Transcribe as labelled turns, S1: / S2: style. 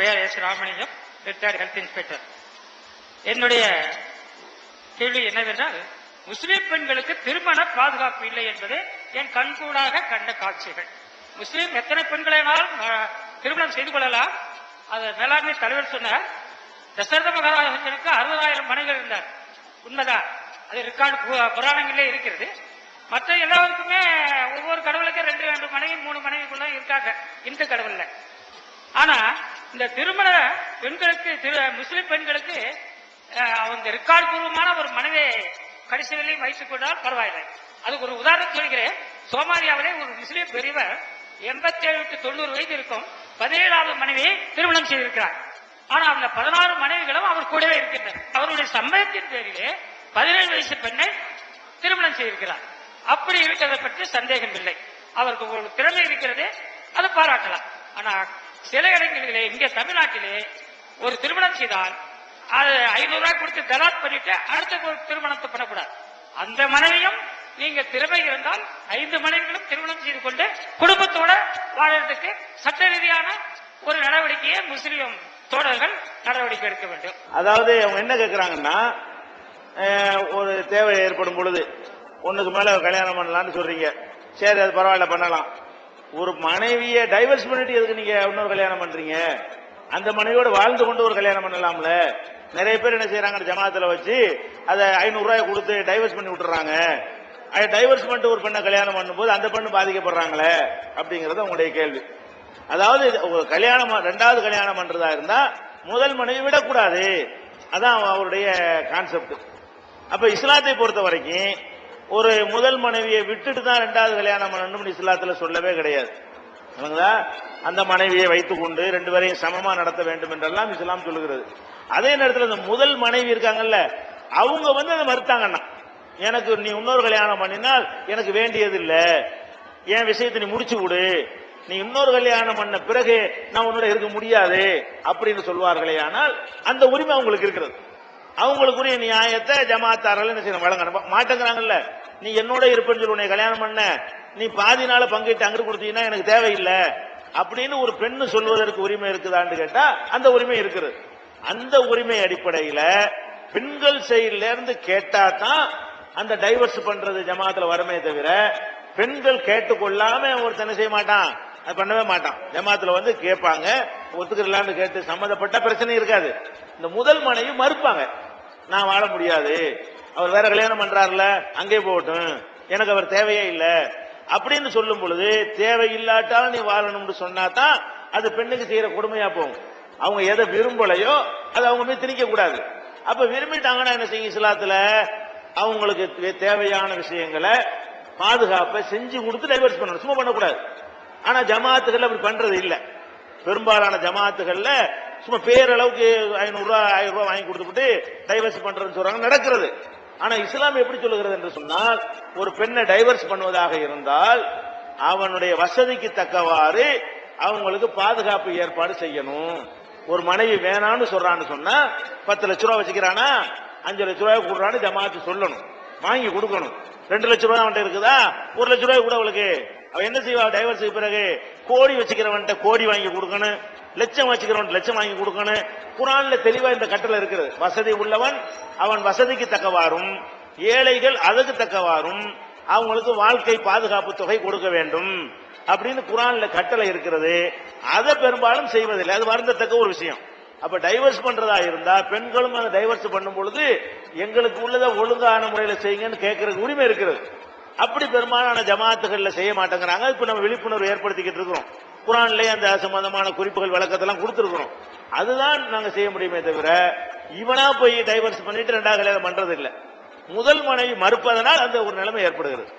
S1: பெயர் S Ramalingam retired health inspector என்னுடைய கேள்வி என்னவென்றால் முஸ்லிம் பெண்களுக்கு திருமண பாதுகாப்பு இல்லை என்பது என் கண்கூடாக கண்ட காட்சிகள். முஸ்லிம் எத்தனை பெண்களானாலும் திருமணம் செய்து கொள்ளலாம். அது மேலாண்மை தலைவர் சொன்னார். தசரத மகாராஜனுக்கு அறுபதாயிரம் மனைகள் இருந்தார். உண்மைதான். அது ரெக்கார்டு பு- புராணங்களிலே இருக்கிறது. மற்ற எல்லாருக்குமே ஒவ்வொரு கடவுளுக்கும் ரெண்டு ரெண்டு மனைவி மூணு மனைவிக்குள்ள இருக்காங்க இந்து கடவுள்ல ஆனா இந்த திருமண பெண்களுக்கு திரு- முஸ்லிம் பெண்களுக்கு அஹ், அவங்க ரெக்கார்ட் பூர்வமான ஒரு மனைவி கடைசி வரையும் வைத்துக் கொண்டால் பரவாயில்லை. அதுக்கு ஒரு உதாரணம் சொல்கிறேன். சோமாலியாவிலே ஒரு முஸ்லிம் பெரியவர் எண்பத்தி ஏழு டு தொண்ணூறு வயது இருக்கும் பதினேழாவது மனைவியை திருமணம் செய்திருக்கிறார். ஆனா அந்த பதினாறு மனைவிகளும் அவர் கூடவே இருக்கின்றனர். அவருடைய சம்பளத்தின் பேரிலே பதினேழு வயசு பெண்ணை திருமணம் செய்திருக்கிறார். அப்படி இருக்கிறதை பற்றி சந்தேகம் இல்லை அவருக்கு ஒரு திறமை இருக்கிறது அதை பாராட்டலாம். ஆனா சில இடங்களிலே இங்கே தமிழ்நாட்டிலே ஒரு திருமணம் செய்தால் அது ஐநூறு ரூபாய் கொடுத்து தலாத் பண்ணிட்டு அடுத்த ஒரு திருமணத்தை பண்ணக்கூடாது. அந்த மனைவியும் நீங்க திறமை இருந்தால் ஐந்து மனைவிகளும் திருமணம் செய்து கொண்டு குடும்பத்தோட வாழறதுக்கு சட்ட ரீதியான ஒரு நடவடிக்கையை முஸ்லீம் தோழர்கள் நடவடிக்கை எடுக்க வேண்டும்.
S2: அதாவது அவங்க என்ன கேக்குறாங்கன்னா அஹ், ஒரு தேவை ஏற்படும் பொழுது ஒண்ணுக்கு மேல கல்யாணம் பண்ணலாம்னு சொல்றீங்க. சரி அது பரவாயில்ல பண்ணலாம். ஒரு மனைவியை டைவர்ஸ் பண்ணிட்டு எதுக்கு நீங்க இன்னொரு கல்யாணம் பண்றீங்க? அந்த மனைவியோட வாழ்ந்து கொண்டு ஒரு கல்யாணம் பண்ணலாம்ல? நிறைய பேர் என்ன செய்யறாங்க ஜமாத்துல வச்சு அதை ஐநூறு ரூபாய் கொடுத்து டைவர்ஸ் பண்ணி விட்டுறாங்க. அதை டைவர்ஸ் பண்ணிட்டு ஒரு பெண்ணை கல்யாணம் பண்ணும்போது அந்த பெண்ணு பாதிக்கப்படுறாங்களே அப்படிங்கறது உங்களுடைய கேள்வி. அதாவது ஒரு கல்யாணம் ரெண்டாவது கல்யாணம் பண்றதா இருந்தா முதல் மனைவி விடக்கூடாது. அதான் அவருடைய கான்செப்ட் அப்ப இஸ்லாத்தை பொறுத்த வரைக்கும் ஒரு முதல் மனைவியை விட்டுட்டு தான் ரெண்டாவது கல்யாணம் பண்ணணும்னு இஸ்லாத்துல சொல்லவே கிடையாது. விளங்குதா? அந்த மனைவியை வைத்துக் கொண்டு ரெண்டு பேரையும் சமமா நடத்த வேண்டும் என்றெல்லாம் இஸ்லாம் சொல்லுகிறது. அதே நேரத்தில் இந்த முதல் மனைவி இருக்காங்கல்ல அவங்க வந்து அதை மறுத்தாங்கன்னா எனக்கு நீ இன்னொரு கல்யாணம் பண்ணினால் எனக்கு வேண்டியது இல்லை என் விஷயத்தை நீ முடிச்சு விடு நீ இன்னொரு கல்யாணம் பண்ண பிறகு நான் உன்னோட இருக்க முடியாது அப்படின்னு சொல்வார்களே ஆனால் அந்த உரிமை அவங்களுக்கு இருக்கிறது. அவங்களுக்குரிய நியாயத்தை ஜமாத்தாரில் என்ன செய்யணும் வழங்கணும். மாட்டேங்கிறாங்கல்ல. நீ என்னோட இருப்பேன்னு சொல்லி உன்னை கல்யாணம் பண்ண. நீ பாதி நாள் பங்கிட்டு அங்கிட்டு கொடுத்தீங்கன்னா எனக்கு தேவையில்லை. அப்படின்னு ஒரு பெண்ணு சொல்வதற்கு உரிமை இருக்குதான்னு கேட்டா அந்த உரிமை இருக்குது. அந்த உரிமை அடிப்படையில பெண்கள் சைடுல இருந்து கேட்டா தான் அந்த டைவர்ஸ் பண்றது ஜமாத்துல வரமே தவிர பெண்கள் கேட்டுக்கொள்ளாம ஒருத்தனை செய்ய மாட்டான்? அது பண்ணவே மாட்டான். ஜமாத்துல வந்து கேட்பாங்க. ஒத்துக்கிறலான்னு கேட்டு சம்மந்தப்பட்ட பிரச்சனை இருக்காது. இந்த முதல் மனைவி மறுப்பாங்க. நான் வாழ முடியாது. அவர் வேற கல்யாணம் பண்றாருல அங்கே போகட்டும். எனக்கு அவர் தேவையே இல்லை. அப்படின்னு சொல்லும் பொழுது தேவையில்லாட்டாலும் நீ வாழணும்னு சொன்னா தான் அது பெண்ணுக்கு செய்யற கொடுமையா போகும். அவங்க எதை விரும்பலையோ அதை அவங்க மீது திணிக்க கூடாது. அப்ப விரும்பிட்டாங்கன்னா என்ன செய்யும்? இஸ்லாத்துல அவங்களுக்கு தேவையான விஷயங்களை பாதுகாப்பை செஞ்சு கொடுத்து டைவர்ஸ் பண்ணணும். சும்மா பண்ணக்கூடாது. ஆனா ஜமாத்துகள் அப்படி பண்றது இல்லை. பெரும்பாலான ஜமாத்துகள்ல சும்மா பேரளவுக்கு ஐநூறு ரூபாய் ஆயிரம் ரூபாய் வாங்கி கொடுத்துட்டு டைவர்ஸ் பண்றதுன்னு சொல்றாங்க. நடக்கிறது. ஆனா இஸ்லாம் எப்படி சொல்லுகிறது என்று சொன்னால் ஒரு பெண்ணை டைவர்ஸ் பண்ணுவதாக இருந்தால் அவனுடைய வசதிக்கு தக்கவாறு அவங்களுக்கு பாதுகாப்பு ஏற்பாடு செய்யணும். ஒரு மனைவி வேணான்னு சொல்றான்னு சொன்னா பத்து லட்ச ரூபா வச்சுக்கிறானா அஞ்சு லட்ச ரூபாய் கொடுறான்னு ஜமாத்து சொல்லணும். வாங்கி கொடுக்கணும். ரெண்டு லட்ச ரூபாய் அவன்கிட்ட இருக்குதா? ஒரு லட்ச ரூபாய் கூட அவளுக்கு. அவ என்ன செய்வா? டைவர்ஸுக்கு பிறகு கோடி வச்சுக்கிறவன்ட்ட கோடி வாங்கி கொடுக்கணும் லட்சம் வச்சுக்கிறவன் லட்சம் வாங்கி கொடுக்கணும். குரான்ல தெளிவா இந்த கட்டளை இருக்கிறது வசதி உள்ளவன் அவன் வசதிக்கு தக்கவாறும் ஏழைகள் அதுக்கு தக்கவாறும் அவங்களுக்கு வாழ்க்கை பாதுகாப்பு தொகை கொடுக்க வேண்டும் அப்படின்னு குரான்ல கட்டளை இருக்கிறது. அதை பெரும்பாலும் செய்வதில்லை. அது வருந்தத்தக்க ஒரு விஷயம். அப்ப டைவர்ஸ் பண்றதா இருந்தா பெண்களும் அதை டைவர்ஸ் பண்ணும் பொழுது எங்களுக்கு உள்ளதை ஒழுங்கான முறையில் செய்யுங்கன்னு கேட்கறதுக்கு உரிமை இருக்கிறது. அப்படி பெரும்பாலான ஜமாத்துகள்ல செய்ய மாட்டேங்கிறாங்க. இப்ப நம்ம விழிப்புணர்வு ஏற்படுத்திக்கிட்டு இருக்கிறோம். குரான்லயே அந்த சம்பந்தமான குறிப்புகள் விளக்கத்தெல்லாம் கொடுத்துருக்கிறோம். அதுதான் நாங்க செய்ய முடியுமே தவிர இவனா போய் டைவர்ஸ் பண்ணிட்டு ரெண்டாவது கல்யாணம் பண்றது இல்லை முதல் மனைவி மறுப்பதனால் அந்த ஒரு நிலைமை ஏற்படுகிறது.